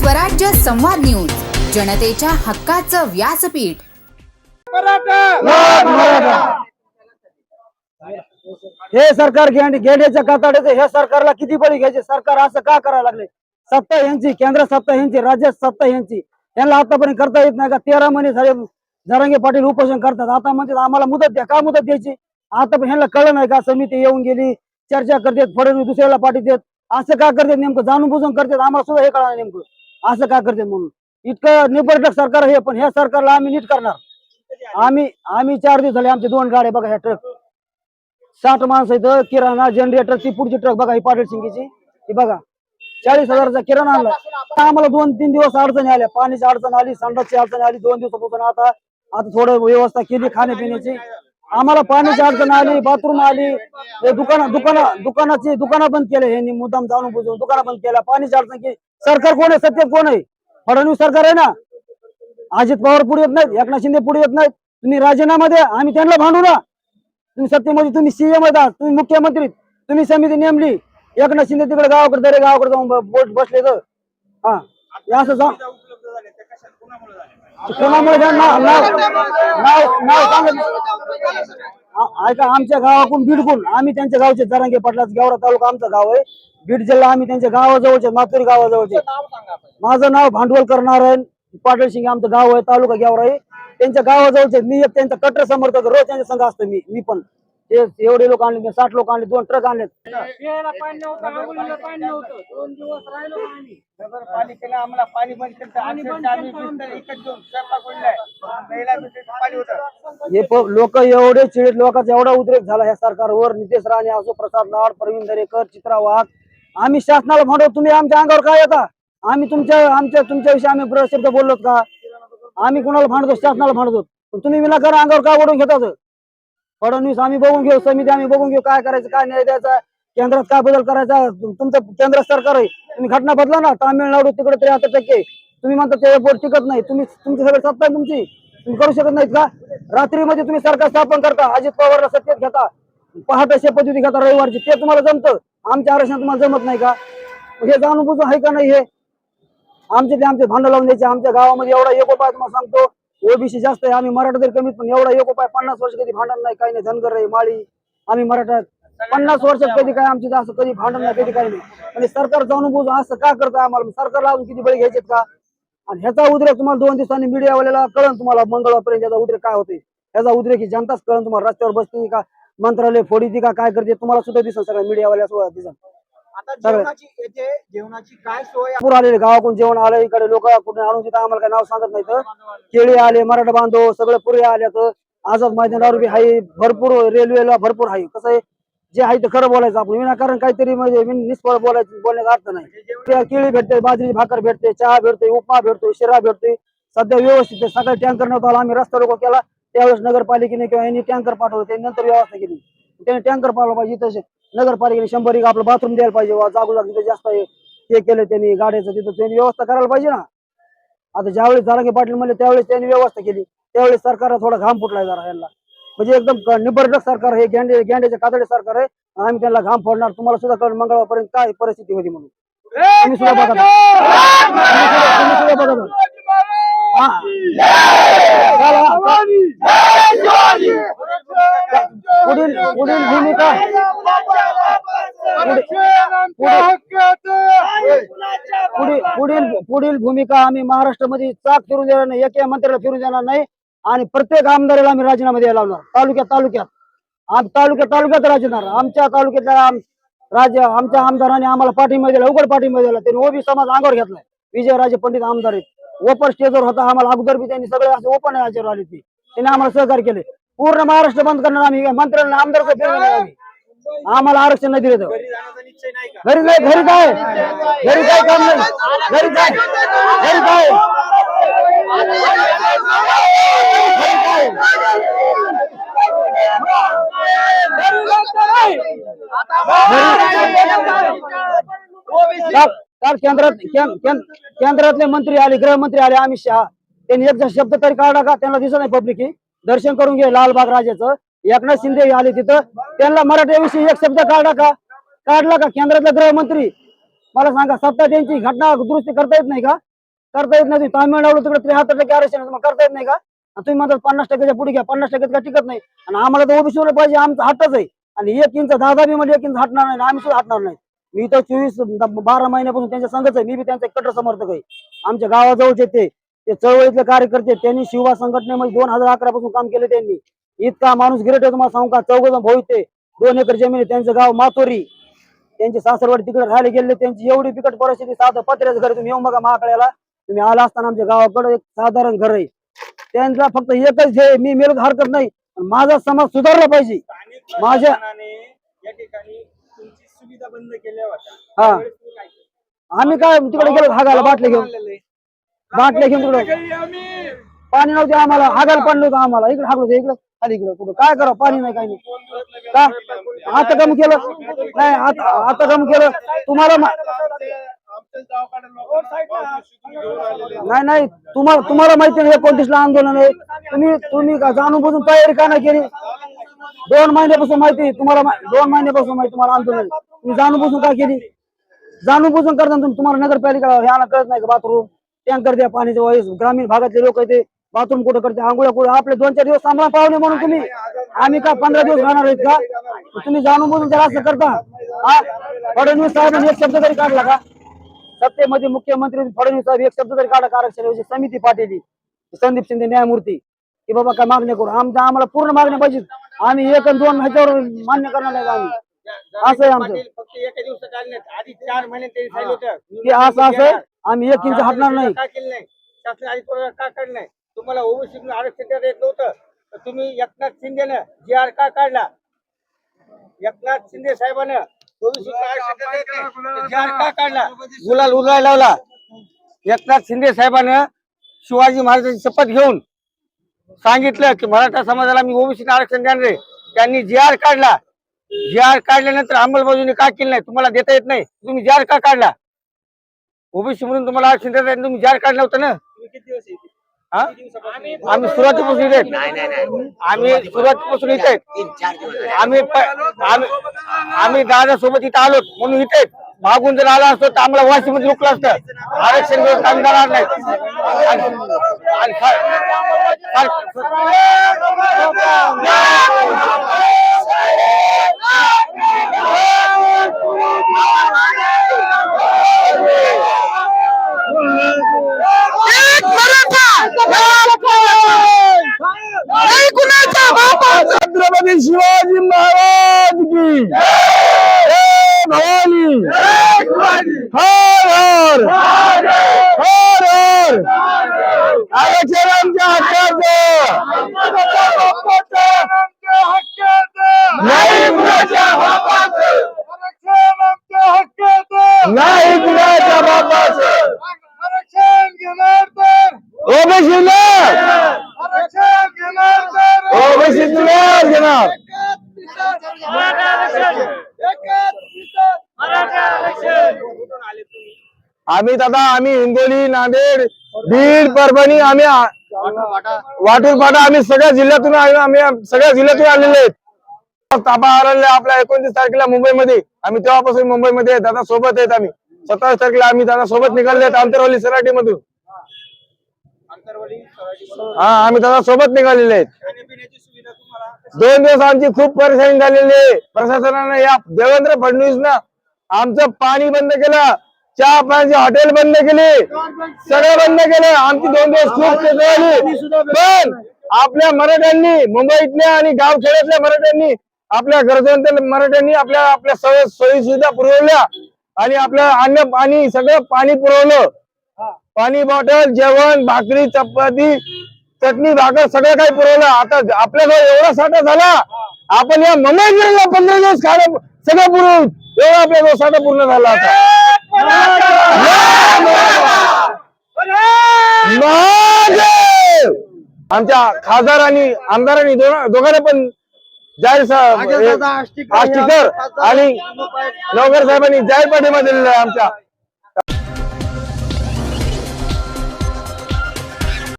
स्वराज्य संवाद न्यूज जनतेच्या हक्काचं व्यासपीठ. हे सरकार गेंड गेंड्याच्या काताड्याचं हे सरकारला किती बळी घ्यायचे? सरकार असं का करायला लागले? सत्ता यांची केंद्र सत्ता यांची राज्य सत्ता यांची यांना आतापर्यंत करता येत नाही का? तेरा महिने झाले जरांगे पाटील उपोषण करतात. आता म्हणजे आम्हाला मुदत द्या. का मुदत द्यायची? आता पण ह्यांना कळलं नाही का? समिती येऊन गेली चर्चा करतात फडणवीस दुसऱ्याला पाठवतात असं का करतात नेमकं? जाणून बुजून करतात. आम्हाला सुद्धा हे कळणार नेमकं. असं का करते म्हणून? इतकं निपटक सरकार हे पण ह्या सरकारला आम्ही नीट करणार. आम्ही आम्ही चार दिवस झाले आमचे दोन गाड्या बघा ह्या ट्रक. साठ माणसं इथं किराणा जनरेटर ती पुढची ट्रक बघा ही पाटील सिंगीची ही बघा चाळीस हजाराचा किराणा आणला. आम्हाला दोन तीन दिवस अडचणी आल्या. पाण्याची अडचण आली संडासची अडचण आली दोन दिवसापासून आता आता थोडं व्यवस्था केली खाण्यापिण्याची. आम्हाला पाण्याची अडचण आली बाथरूम आली. हे दुकान दुकाना दुकानाची दुकानं बंद केले हे मुद्दाम जाणून बुजून दुकाना बंद केल्या. पाण्याची अडचण केली. सरकार कोण आहे? सत्य कोण आहे? फडणवीस सरकार आहे ना? अजित पवार पुढे येत नाहीत एकनाथ शिंदे पुढे येत नाहीत. तुम्ही राजीनामा द्या आम्ही त्यांना भांडू ना. तुम्ही सत्तेमध्ये तुम्ही सीएम आहात तुम्ही मुख्यमंत्री तुम्ही समिती नेमली. एकनाथ शिंदे तिकडे गावाकडे दरे गावाकडे जाऊन बोट बसले तर. हा असं जाऊ कोणामुळे? नाव नाव नाव ऐका आमच्या गावाकडून बीडकून आम्ही त्यांच्या गावचे जरांगे पाटलाच गावरा तालुका आमचं गाव आहे. बीड जिल्हा आम्ही त्यांच्या गावाजवळचे मातुरी गावाजवळचे. माझं नाव भांडवलकर नारायण पाटील सिंग आमचं गाव आहे तालुका गेवरा आहे. त्यांच्या गावाजवळचे मी एक त्यांचा कट्टर समर्थक रोज त्यांच्या संघ असतो मी मी पण. एवढे लोक आणले साठ लोक आणले दोन ट्रक आणले. नगरपालिकेला आम्हाला पाणी बंद हे लोक एवढे चिडीत लोकांचा एवढा उद्रेक झाला ह्या सरकारवर. नितेश राणे असो प्रसाद लाड प्रवीण दरेकर चित्रा वाघ. आम्ही शासनाला म्हणतो तुम्ही आमच्या अंगावर काय येता? आम्ही तुमच्या आमच्या तुमच्याविषयी आम्ही ब्र- शब्द बोललोत का? आम्ही कुणाला भांडतो? शासनाला भांडतो. पण तुम्ही विनाकारण अंगावर का ओढून घेतात फडणवीस आम्ही बघून घेऊ समिती आम्ही बघून घेऊ काय करायचं काय नाही द्यायचा केंद्रात काय बदल करायचा तुमचं केंद्र सरकार आहे तुम्ही घटना बदला ना तामिळनाडू तिकडे त्र्याहत्तर टक्के तुम्ही म्हणता त्यावर टिकत नाही तुम्ही तुमची सगळी सत्ता आहे तुमची. तुम्ही करू शकत नाहीत का? रात्रीमध्ये तुम्ही सरकार स्थापन करता अजित पवारला सत्तेत घेता पहाटे शपथविधी घेता रविवारची ते तुम्हाला जमतं. आमच्या आरक्षण तुम्हाला जमत नाही का? हे जाणून बुजून आहे का नाही हे? आमचे ते आमचे भांडं लावून द्यायचे आमच्या गावामध्ये एवढा एकोपा तुम्हाला सांगतो. ओबीसी जास्त आहे आम्ही मराठा तरी कमीत पण एवढा एक उपाय पन्नास वर्ष कधी भांडण नाही काही नाही धनगर आहे माळी. आम्ही मराठा पन्नास वर्षात कधी काय आमची असं कधी भांडण नाही कधी काही नाही. आणि सरकार जाणून बुजून असं का करतं आम्हाला? सरकारला अजून किती बळी घ्यायचे का? आणि ह्याचा उद्रेक तुम्हाला दोन दिवसांनी मीडियावाल्याला कळण तुम्हाला मंगळवारपर्यंत याचा उद्रेक काय होते ह्याचा उद्रेक ही जनताच कळण तुम्हाला रस्त्यावर बसते का मंत्रालय फोडीती का काय करते तुम्हाला सुद्धा दिसत सगळं मीडियावाल्या दिसत आता जेवणाची येथे जेवणाची काय सोय पूर आलेले गावाकडून जेवण आलं इकडे लोक कुठे आणून तिथं आम्हाला काही नाव सांगत नाही तर केळी आले मराठा बांधव सगळे पुरे आले तर आझाद मैदानावर बी आहे भरपूर रेल्वेला भरपूर आहे कसं आहे? जे आहे ते खरं बोलायचं आपण. विनाकारण काहीतरी म्हणजे निष्फळ बोलायचं बोलण्याचा अर्थ नाही. त्या केळी भेटते बाजरी भाकर भेटते चहा भेटते उपमा भेटतो शिरा भेटतोय. सध्या व्यवस्थित. सकाळी टँकर नव्हता आला आम्ही रस्ता रोको केला. त्यावेळेस नगरपालिकेने किंवा यांनी टँकर पाठवलं त्यांनी नंतर व्यवस्था केली. त्याने टँकर पाठवला पाहिजे तसे नगरपालिकेने शंभर एक आपलं बाथरूम द्यायला पाहिजे वा जागोजाग तिथे जास्त आहे. ते केलं त्यांनी गाड्याचं तिथं त्यांनी व्यवस्था करायला पाहिजे ना. आता ज्यावेळेस जारांगे पाटील म्हणले त्यावेळेस त्यांनी व्यवस्था केली. त्यावेळेस सरकारला थोडा घाम फुटलाय जरा यांना. म्हणजे एकदम निबर्डक सरकार हे गँडे गँड्याचे कातडे सरकार आहे. आम्ही त्यांना घाम फोडणार. तुम्हाला सुद्धा कळण मंगळवारपर्यंत काय परिस्थिती होती म्हणून. तुम्ही सुद्धा बघा. तुम्ही सुद्धा- बघा. पुढील पुढील भूमिका पुढील पुढील पुढील भूमिका आम्ही महाराष्ट्रामध्ये चाक फिरून देणार नाही एका मंत्र्याला फिरून देणार नाही आणि प्रत्येक आमदाराला आम्ही राजीनामा द्यायला लावणार तालुक्यात तालुक्यात आम तालुक्यात तालुक्यात राजीनार आमच्या तालुक्यातल्या आम- राज्य आमच्या आमदारांनी आम्हाला पाठिंबा दिला उघड पाठिंबा दिला त्यांनी ओबी समाज अंगावर घेतलाय विजयराजे पंडित आमदार आहेत ओपन स्टेजवर होता. आम्हाला अगोदर बी त्यांनी सगळे असे ओपन याच्यावर आले ते त्यांनी आम्हाला सहकार्य केले. पूर्ण महाराष्ट्र बंद करणार आम्ही. मंत्र्यांना आमदार आम्ही. आम्हाला आरक्षण नाही दिलं तर. घरी नाही घरी काय? घरी काय काम नाही. घरी काय? घरी काय? काल केंद्रात केंद्रातले मंत्री आले गृहमंत्री आले अमित शहा त्यांनी एक शब्द तरी काढला का? त्यांना दिसत नाही पब्लिक दर्शन करून घे लालबाग राजाचं. एकनाथ शिंदे आले तिथं. त्यांना मराठीविषयी एक शब्द काढला का? काढला का? केंद्रातले गृहमंत्री. मला सांगा सत्ता त्यांची घटना दुरुस्ती करता येत नाही का? करता येत नाही. तामिळनाडू तिकडे त्र्याहत्तर टक्के आरक्षण करता येत नाही का? तुम्ही म्हणतात पन्नास टक्क्याच्या पुढे घ्या पन्नास टक्क्यात काय टिकत नाही. आणि आम्हाला तर ओबीसी पाहिजे आमचा हातच आहे. आणि एक इंच दहा दहा म्हणजे एक इंच हटणार नाही आम्ही सुद्धा हटणार नाही. मी तर चोवीस बारा महिन्यापासून त्यांच्या संघच आहे. मी बी त्यांचा कट्टर समर्थक आहे. आमच्या गावाजवळचे ते ते चळवळीतले कार्यकर्ते त्यांनी शिवा संघटनेमध्ये दोन हजार अकरा पासून काम केले त्यांनी. इतका माणूस गिरेट तुम्हाला सांगू का? चौघ जण भाऊ ते दोन एकर जमीन त्यांचं गाव मातोरी. त्यांचे सासरवाडी तिकडे राहायला गेले त्यांची एवढी बिकट परिस्थिती साधं पत्र्याचं घर तुम्ही येऊन बघा महाकड्याला तुम्ही आला असताना आमच्या गावाकडे एक साधारण घर आहे. त्यांचा फक्त एकच हे मी मेल हरकत नाही माझा समाज सुधारला पाहिजे. माझ्या- या ठिकाणी बंद केल्या होत्या हा. त्यावेळेस तुम्ही काय केलं? आम्ही काय तिकडे गेलो हागायला बाटले घेऊन आहे. बाटल्या घेऊन तिकडे गेली आम्ही. पाणी नव्हते आम्हाला हागायला आम्हाला इकडे हागलो इकडे खाली इकडे कुठं काय करा पाणी नाही काही नाही दोन दिवस लगेच का आता कम केलं नाही आता आता कम केलं तुम्हाला मा- आमच्याच गावाकडे लोकांना घेऊन आलेले आहेत. नाही नाही तुम्हाला तुम्हाला माहिती नाही एकोणतीसला आंदोलन आहे तुम्ही तुम्ही का जाणून बुजून तयारी का नाही केली दोन महिन्यापासून माहिती आहे, तुम्हाला मा- दोन महिन्यापासून माहिती तुम्हाला आंदोलन आहे. तुम्ही जाणून का केली? जाणून बुजून करताना तुम्ही तुम्हाला नगरपालिका ह्याला कळत नाही का बाथरूम? टँकर ग्रामीण ते बाथरूम कुठं करते, आंघोळ्या दोन चार दिवस सांभाळा पाहुणे का पंधरा दिवस आहेत का? करता. फडणवीस एक शब्द तरी काढला मुख्यमंत्री फडणवीस एक शब्द तरी काढा का आरक्षणाविषयी? समिती संदीप शिंदे, न्यायमूर्ती. बाबा काय मागणी करू? पूर्ण मागण्या पाहिजे एक दोन ह्याच्यावर मान्य आम्ही? असं आहे आमचं. पाटील फक्त एका दिवसात आले नाहीत. आधी चार महिने त्यांनी सांगितलं होतं. की असं असं आहे, आम्ही एक इंच हटणार नाही. का केलं नाही? शासन आधी पोराला का काढलं नाही? तुम्हाला ओबीसी आरक्षण देता येत नव्हतं. तर तुम्ही एकनाथ शिंदेनं जी आर का काढला? एकनाथ शिंदे साहेबानं ओबीसी जी आर का काढला? गुलाल उधळायला लावला. एकनाथ शिंदे साहेबानं शिवाजी महाराजांची शपथ घेऊन सांगितलं की मराठा समाजाला मी ओबीसी आरक्षण देणार आहे. त्यांनी जी आर काढला. जी आर काढल्यानंतर अंमलबजावणी का केली नाही? तुम्हाला देता येत नाही. तुम्ही जी आर का काढला? ओबीसी म्हणून तुम्हाला आरक्षण देता येत तुम्ही जार काढलं होतं ना? हा? आम्ही सुरुवातीपासून इथे आहेत. आम्ही सुरुवातीपासून इथे आहेत. आम्ही प- आम्ही आम्ही दादा सोबत इथं आलो म्हणून इथे आहेत. मागून जर आला असतो तर आम्हाला वाशी मध्ये रुकलं असतं. आरक्षण व्यवस्था आम्ही जाणार नाही. आणि- ओबीसीला ओबीसीला घेणार आम्ही दादा आम्ही हिंगोली नांदेड बीड परभणी आम्ही वाटून वाटूर आम्ही सगळ्या जिल्ह्यातून आलो आम्ही सगळ्या जिल्ह्यातून आलेले आहेत. ताबा आलेले आपल्या एकोणतीस तारखेला मुंबईमध्ये. आम्ही तेव्हापासून मुंबईमध्ये आहे. दादा सोबत आहेत आम्ही. सत्तावीस तारखेला आम्ही दादा सोबत निघाले आहेत आंतरवली सराटी मधून हा आम्ही दादा सोबत निघालेले आहेत. दोन दिवस आमची खूप परेशानी झालेली आहे. प्रशासनानं या देवेंद्र फडणवीसनं आमचं पाणी बंद केलं चहा पाण्याचे हॉटेल बंद केले सगळं बंद केलं. आमची दोन दिवस खूप झाली. पण आपल्या मराठ्यांनी मुंबईतल्या आणि गावखेड्यातल्या मराठ्यांनी आपल्या गरजवंत मराठ्यांनी आपल्या आपल्या सोयी सोयी सुविधा पुरवल्या आणि आपल्या अन्न पाणी सगळं पाणी पुरवलं. पाणी बॉटल जेवण भाकरी चपाती चटणी भाकर सगळं काही पुरवलं. आता आपल्याजवळ एवढा साठा झाला. आपण या जिल्ह्याला पंधरा दिवस खाणं सगळं पुरवू एवढा आपल्याजवळ साठा पूर्ण झाला आता! आमच्या खासदार आणि आमदारांनी दोघांना पण जाहीर आष्टीकर आणि नवकर साहेबांनी जाहीर पाठिंबा दिलेला आहे आमच्या.